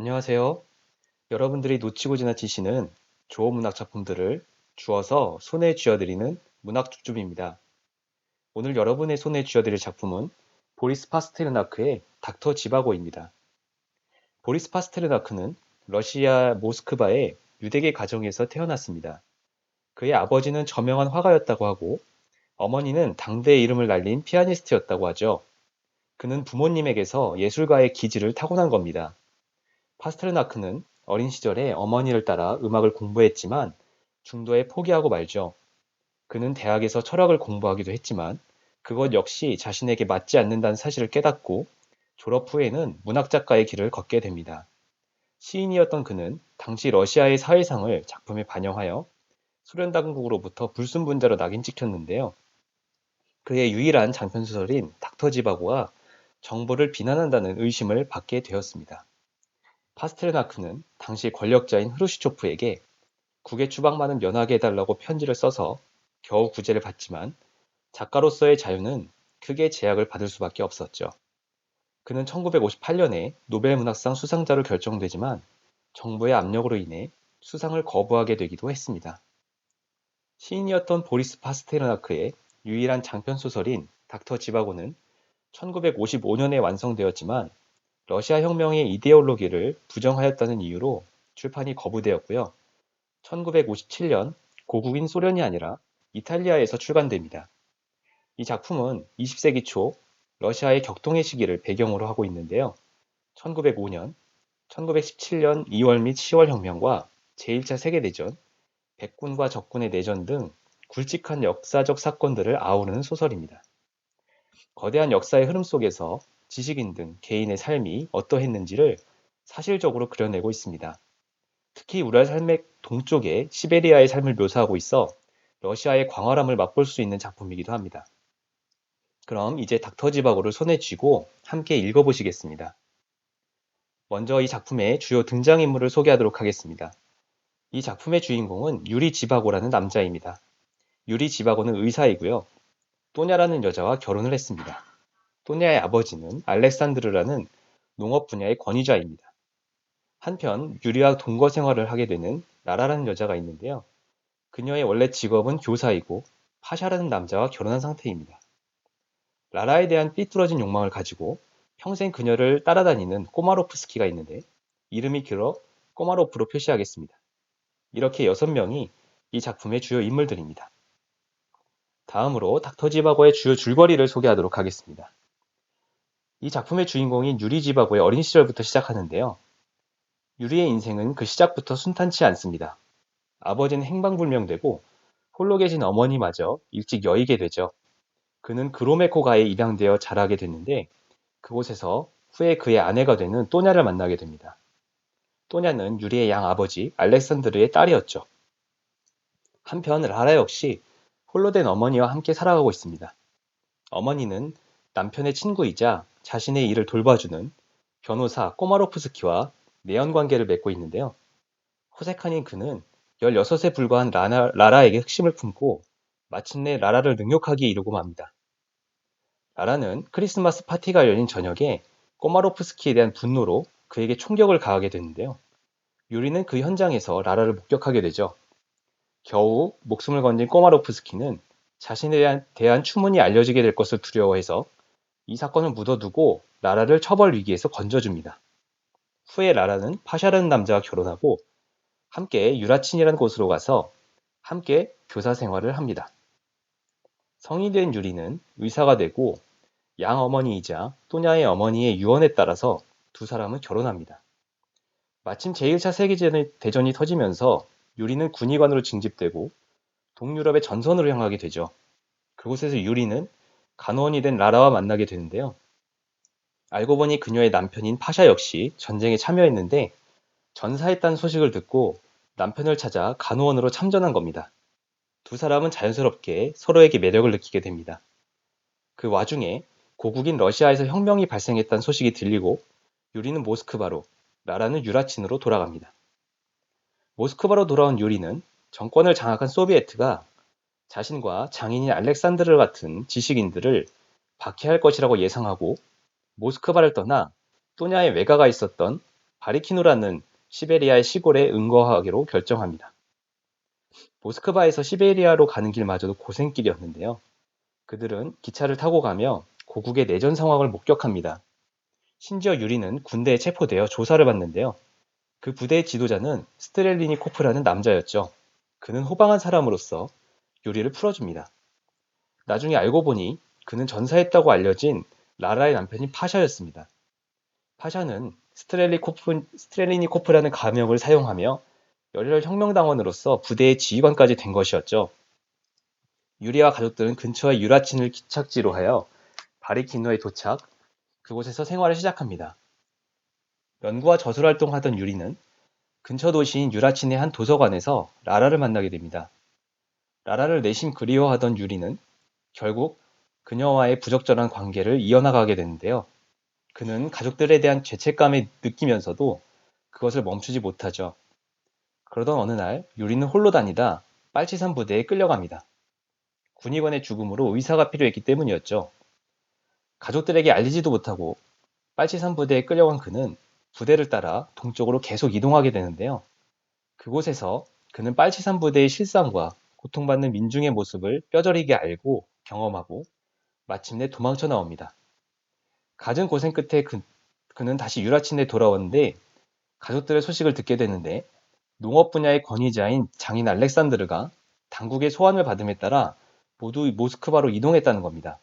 안녕하세요. 여러분들이 놓치고 지나치시는 좋은 문학 작품들을 주어서 손에 쥐어드리는 문학 줍줍입니다. 오늘 여러분의 손에 쥐어드릴 작품은 보리스 파스테르나크의 닥터 지바고입니다. 보리스 파스테르나크는 러시아 모스크바의 유대계 가정에서 태어났습니다. 그의 아버지는 저명한 화가였다고 하고 어머니는 당대의 이름을 날린 피아니스트였다고 하죠. 그는 부모님에게서 예술가의 기질을 타고난 겁니다. 파스텔나크는 어린 시절에 어머니를 따라 음악을 공부했지만 중도에 포기하고 말죠. 그는 대학에서 철학을 공부하기도 했지만 그것 역시 자신에게 맞지 않는다는 사실을 깨닫고 졸업 후에는 문학작가의 길을 걷게 됩니다. 시인이었던 그는 당시 러시아의 사회상을 작품에 반영하여 소련 당국으로부터 불순분자로 낙인 찍혔는데요. 그의 유일한 장편 소설인 닥터 지바고와 정부를 비난한다는 의심을 받게 되었습니다. 파스텔나크는 당시 권력자인 흐루시초프에게 국외 추방만은 면하게 해달라고 편지를 써서 겨우 구제를 받지만 작가로서의 자유는 크게 제약을 받을 수밖에 없었죠. 그는 1958년에 노벨 문학상 수상자로 결정되지만 정부의 압력으로 인해 수상을 거부하게 되기도 했습니다. 시인이었던 보리스 파스테르나크의 유일한 장편 소설인 닥터 지바고는 1955년에 완성되었지만 러시아 혁명의 이데올로기를 부정하였다는 이유로 출판이 거부되었고요. 1957년 고국인 소련이 아니라 이탈리아에서 출간됩니다. 이 작품은 20세기 초 러시아의 격동의 시기를 배경으로 하고 있는데요. 1905년, 1917년 2월 및 10월 혁명과 제1차 세계대전, 백군과 적군의 내전 등 굵직한 역사적 사건들을 아우르는 소설입니다. 거대한 역사의 흐름 속에서 지식인 등 개인의 삶이 어떠했는지를 사실적으로 그려내고 있습니다. 특히 우리의 삶의 동쪽에 시베리아의 삶을 묘사하고 있어 러시아의 광활함을 맛볼 수 있는 작품이기도 합니다. 그럼 이제 닥터 지바고를 손에 쥐고 함께 읽어보시겠습니다. 먼저 이 작품의 주요 등장인물을 소개하도록 하겠습니다. 이 작품의 주인공은 유리 지바고라는 남자입니다. 유리 지바고는 의사이고요. 또냐라는 여자와 결혼을 했습니다. 또냐의 아버지는 알렉산드르라는 농업 분야의 권위자입니다. 한편 유리와 동거 생활을 하게 되는 라라라는 여자가 있는데요. 그녀의 원래 직업은 교사이고 파샤라는 남자와 결혼한 상태입니다. 라라에 대한 삐뚤어진 욕망을 가지고 평생 그녀를 따라다니는 꼬마로프스키가 있는데 이름이 길어 꼬마로프로 표시하겠습니다. 이렇게 여섯 명이 이 작품의 주요 인물들입니다. 다음으로 닥터 지바고의 주요 줄거리를 소개하도록 하겠습니다. 이 작품의 주인공인 유리 지바고의 어린 시절부터 시작하는데요. 유리의 인생은 그 시작부터 순탄치 않습니다. 아버지는 행방불명되고 홀로 계신 어머니마저 일찍 여의게 되죠. 그는 그로메코가에 입양되어 자라게 됐는데 그곳에서 후에 그의 아내가 되는 또냐를 만나게 됩니다. 또냐는 유리의 양 아버지 알렉산드르의 딸이었죠. 한편 라라 역시 홀로 된 어머니와 함께 살아가고 있습니다. 어머니는 남편의 친구이자 자신의 일을 돌봐주는 변호사 꼬마로프스키와 내연 관계를 맺고 있는데요. 호색한인 그는 16에 불과한 라나, 라라에게 흑심을 품고 마침내 라라를 능욕하기에 이르고 맙니다. 라라는 크리스마스 파티가 열린 저녁에 꼬마로프스키에 대한 분노로 그에게 총격을 가하게 되는데요. 유리는 그 현장에서 라라를 목격하게 되죠. 겨우 목숨을 건진 꼬마로프스키는 자신에 대한, 대한 추문이 알려지게 될 것을 두려워해서 이 사건을 묻어두고 라라를 처벌 위기에서 건져줍니다. 후에 라라는 파샤라는 남자와 결혼하고 함께 유라친이라는 곳으로 가서 함께 교사 생활을 합니다. 성이 된 유리는 의사가 되고 양 어머니이자 또냐의 어머니의 유언에 따라서 두 사람은 결혼합니다. 마침 제1차 세계대전이 터지면서 유리는 군의관으로 징집되고 동유럽의 전선으로 향하게 되죠. 그곳에서 유리는 간호원이 된 라라와 만나게 되는데요. 알고 보니 그녀의 남편인 파샤 역시 전쟁에 참여했는데 전사했다는 소식을 듣고 남편을 찾아 간호원으로 참전한 겁니다. 두 사람은 자연스럽게 서로에게 매력을 느끼게 됩니다. 그 와중에 고국인 러시아에서 혁명이 발생했다는 소식이 들리고 유리는 모스크바로, 라라는 유라친으로 돌아갑니다. 모스크바로 돌아온 유리는 정권을 장악한 소비에트가 자신과 장인인 알렉산드르 같은 지식인들을 박해할 것이라고 예상하고 모스크바를 떠나 또냐의 외가가 있었던 바리키노라는 시베리아의 시골에 응거하기로 결정합니다. 모스크바에서 시베리아로 가는 길마저도 고생길이었는데요. 그들은 기차를 타고 가며 고국의 내전 상황을 목격합니다. 심지어 유리는 군대에 체포되어 조사를 받는데요. 그 부대의 지도자는 스트렐리니 코프라는 남자였죠. 그는 호방한 사람으로서 유리를 풀어줍니다. 나중에 알고 보니 그는 전사했다고 알려진 라라의 남편인 파샤였습니다. 파샤는 스트렐리 코프, 스트렐리니 코프라는 가명을 사용하며 열혈 혁명당원으로서 부대의 지휘관까지 된 것이었죠. 유리와 가족들은 근처의 유라친을 기착지로 하여 바리키노에 도착, 그곳에서 생활을 시작합니다. 연구와 저술 활동하던 유리는 근처 도시인 유라친의 한 도서관에서 라라를 만나게 됩니다. 라라를 내심 그리워하던 유리는 결국 그녀와의 부적절한 관계를 이어나가게 되는데요. 그는 가족들에 대한 죄책감을 느끼면서도 그것을 멈추지 못하죠. 그러던 어느 날 유리는 홀로 다니다 빨치산 부대에 끌려갑니다. 군의관의 죽음으로 의사가 필요했기 때문이었죠. 가족들에게 알리지도 못하고 빨치산 부대에 끌려간 그는 부대를 따라 동쪽으로 계속 이동하게 되는데요. 그곳에서 그는 빨치산 부대의 실상과 고통받는 민중의 모습을 뼈저리게 알고 경험하고 마침내 도망쳐 나옵니다. 갖은 고생 끝에 그, 그는 다시 유라친에 돌아왔는데 가족들의 소식을 듣게 되는데 농업 분야의 권위자인 장인 알렉산드르가 당국의 소환을 받음에 따라 모두 모스크바로 이동했다는 겁니다.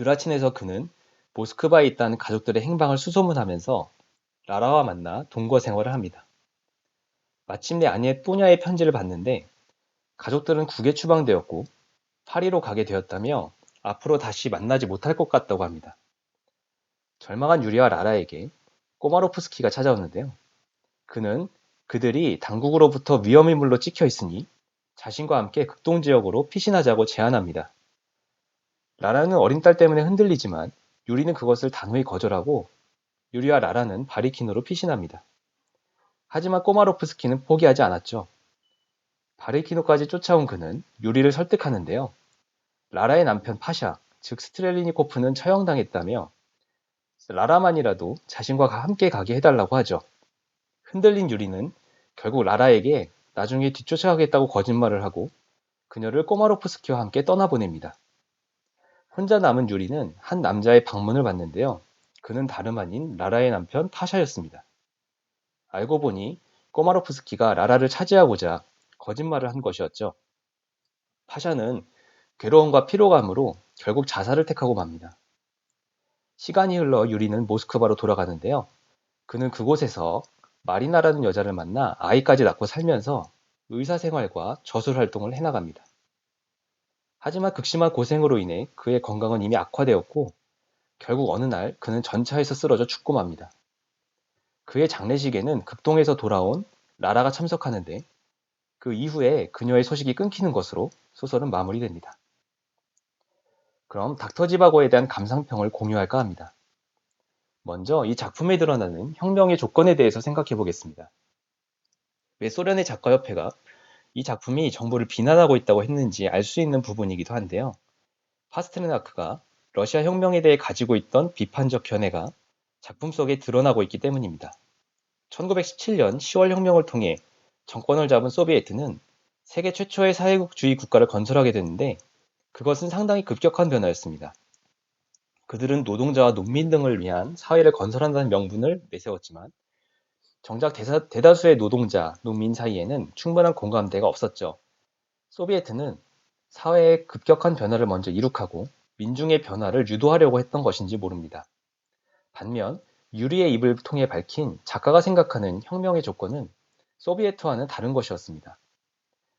유라친에서 그는 모스크바에 있다는 가족들의 행방을 수소문하면서 라라와 만나 동거 생활을 합니다. 마침내 아내 또냐의 편지를 받는데 가족들은 국에 추방되었고 파리로 가게 되었다며 앞으로 다시 만나지 못할 것 같다고 합니다. 절망한 유리와 라라에게 꼬마로프스키가 찾아왔는데요. 그는 그들이 당국으로부터 위험의 물로 찍혀 있으니 자신과 함께 극동 지역으로 피신하자고 제안합니다. 라라는 어린 딸 때문에 흔들리지만 유리는 그것을 단호히 거절하고 유리와 라라는 바리키노로 피신합니다. 하지만 꼬마로프스키는 포기하지 않았죠. 바리키노까지 쫓아온 그는 유리를 설득하는데요. 라라의 남편 파샤, 즉 스트렐리니코프는 처형당했다며 라라만이라도 자신과 함께 가게 해달라고 하죠. 흔들린 유리는 결국 라라에게 나중에 뒤쫓아가겠다고 거짓말을 하고 그녀를 꼬마로프스키와 함께 떠나보냅니다. 혼자 남은 유리는 한 남자의 방문을 받는데요. 그는 다름 아닌 라라의 남편 파샤였습니다. 알고 보니 꼬마로프스키가 라라를 차지하고자 거짓말을 한 것이었죠. 파샤는 괴로움과 피로감으로 결국 자살을 택하고 맙니다. 시간이 흘러 유리는 모스크바로 돌아가는데요. 그는 그곳에서 마리나라는 여자를 만나 아이까지 낳고 살면서 의사 생활과 저술 활동을 해나갑니다. 하지만 극심한 고생으로 인해 그의 건강은 이미 악화되었고 결국 어느 날 그는 전차에서 쓰러져 죽고 맙니다. 그의 장례식에는 극동에서 돌아온 라라가 참석하는데 그 이후에 그녀의 소식이 끊기는 것으로 소설은 마무리됩니다. 그럼 닥터 지바고에 대한 감상평을 공유할까 합니다. 먼저 이 작품에 드러나는 혁명의 조건에 대해서 생각해 보겠습니다. 왜 소련의 작가협회가 이 작품이 정부를 비난하고 있다고 했는지 알 수 있는 부분이기도 한데요. 파스트르나크가 러시아 혁명에 대해 가지고 있던 비판적 견해가 작품 속에 드러나고 있기 때문입니다. 1917년 10월 혁명을 통해 정권을 잡은 소비에트는 세계 최초의 사회주의 국가를 건설하게 되는데 그것은 상당히 급격한 변화였습니다. 그들은 노동자와 농민 등을 위한 사회를 건설한다는 명분을 내세웠지만 정작 대사, 대다수의 노동자, 농민 사이에는 충분한 공감대가 없었죠. 소비에트는 사회의 급격한 변화를 먼저 이룩하고 민중의 변화를 유도하려고 했던 것인지 모릅니다. 반면 유리의 입을 통해 밝힌 작가가 생각하는 혁명의 조건은 소비에트와는 다른 것이었습니다.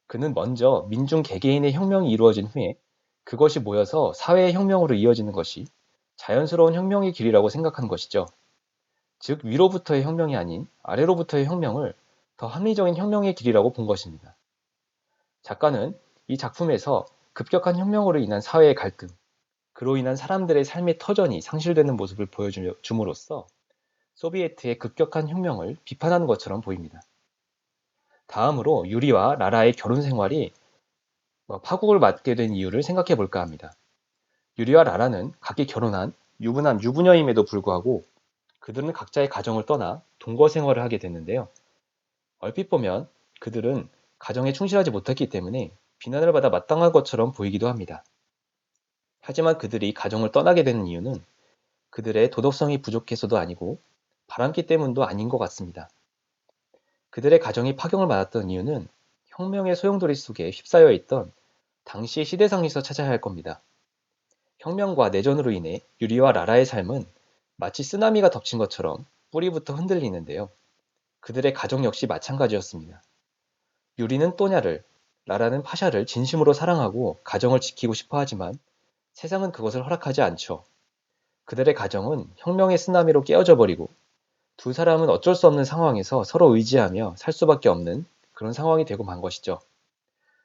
그는 먼저 민중 개개인의 혁명이 이루어진 후에 그것이 모여서 사회의 혁명으로 이어지는 것이 자연스러운 혁명의 길이라고 생각한 것이죠. 즉 위로부터의 혁명이 아닌 아래로부터의 혁명을 더 합리적인 혁명의 길이라고 본 것입니다. 작가는 이 작품에서 급격한 혁명으로 인한 사회의 갈등, 그로 인한 사람들의 삶의 터전이 상실되는 모습을 보여줌으로써 소비에트의 급격한 혁명을 비판하는 것처럼 보입니다. 다음으로 유리와 라라의 결혼 생활이 뭐 파국을 맞게 된 이유를 생각해 볼까 합니다. 유리와 라라는 각기 결혼한 유부남 유부녀임에도 불구하고 그들은 각자의 가정을 떠나 동거 생활을 하게 됐는데요. 얼핏 보면 그들은 가정에 충실하지 못했기 때문에 비난을 받아 마땅한 것처럼 보이기도 합니다. 하지만 그들이 가정을 떠나게 되는 이유는 그들의 도덕성이 부족해서도 아니고 바람기 때문도 아닌 것 같습니다. 그들의 가정이 파경을 맞았던 이유는 혁명의 소용돌이 속에 휩싸여 있던 당시의 시대상에서 찾아야 할 겁니다. 혁명과 내전으로 인해 유리와 라라의 삶은 마치 쓰나미가 덮친 것처럼 뿌리부터 흔들리는데요. 그들의 가정 역시 마찬가지였습니다. 유리는 또냐를, 라라는 파샤를 진심으로 사랑하고 가정을 지키고 싶어 하지만 세상은 그것을 허락하지 않죠. 그들의 가정은 혁명의 쓰나미로 깨어져 버리고 두 사람은 어쩔 수 없는 상황에서 서로 의지하며 살 수밖에 없는 그런 상황이 되고 만 것이죠.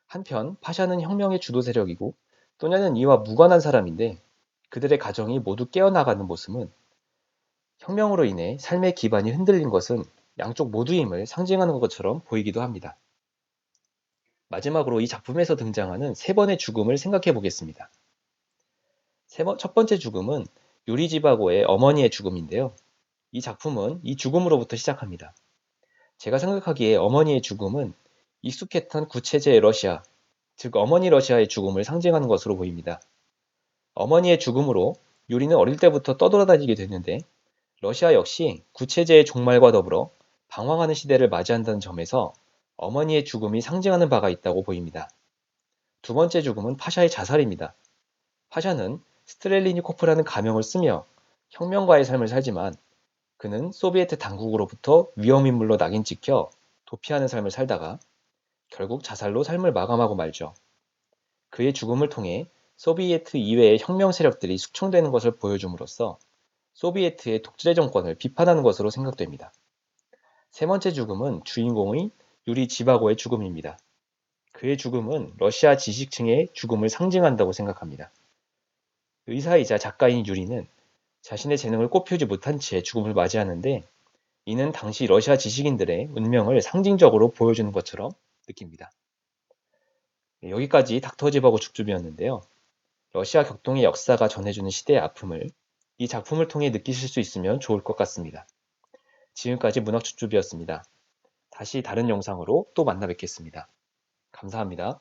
한편 파샤는 혁명의 주도 세력이고 또냐는 이와 무관한 사람인데 그들의 가정이 모두 깨어나가는 모습은 혁명으로 인해 삶의 기반이 흔들린 것은 양쪽 모두임을 상징하는 것처럼 보이기도 합니다. 마지막으로 이 작품에서 등장하는 세 번의 죽음을 생각해 보겠습니다. 첫 번째 죽음은 요리지바고의 어머니의 죽음인데요. 이 작품은 이 죽음으로부터 시작합니다. 제가 생각하기에 어머니의 죽음은 익숙했던 구체제의 러시아, 즉 어머니 러시아의 죽음을 상징하는 것으로 보입니다. 어머니의 죽음으로 요리는 어릴 때부터 떠돌아다니게 됐는데 러시아 역시 구체제의 종말과 더불어 방황하는 시대를 맞이한다는 점에서 어머니의 죽음이 상징하는 바가 있다고 보입니다. 두 번째 죽음은 파샤의 자살입니다. 파샤는 스트렐리니코프라는 가명을 쓰며 혁명가의 삶을 살지만 그는 소비에트 당국으로부터 위험인물로 낙인 찍혀 도피하는 삶을 살다가 결국 자살로 삶을 마감하고 말죠. 그의 죽음을 통해 소비에트 이외의 혁명 세력들이 숙청되는 것을 보여줌으로써 소비에트의 독재 정권을 비판하는 것으로 생각됩니다. 세 번째 죽음은 주인공의 유리 지바고의 죽음입니다. 그의 죽음은 러시아 지식층의 죽음을 상징한다고 생각합니다. 의사이자 작가인 유리는 자신의 재능을 꼽히지 못한 채 죽음을 맞이하는데 이는 당시 러시아 지식인들의 운명을 상징적으로 보여주는 것처럼 느낍니다. 네, 여기까지 닥터 지바고 죽줍이었는데요. 러시아 격동의 역사가 전해주는 시대의 아픔을 이 작품을 통해 느끼실 수 있으면 좋을 것 같습니다. 지금까지 문학축줍이었습니다. 다시 다른 영상으로 또 만나 뵙겠습니다. 감사합니다.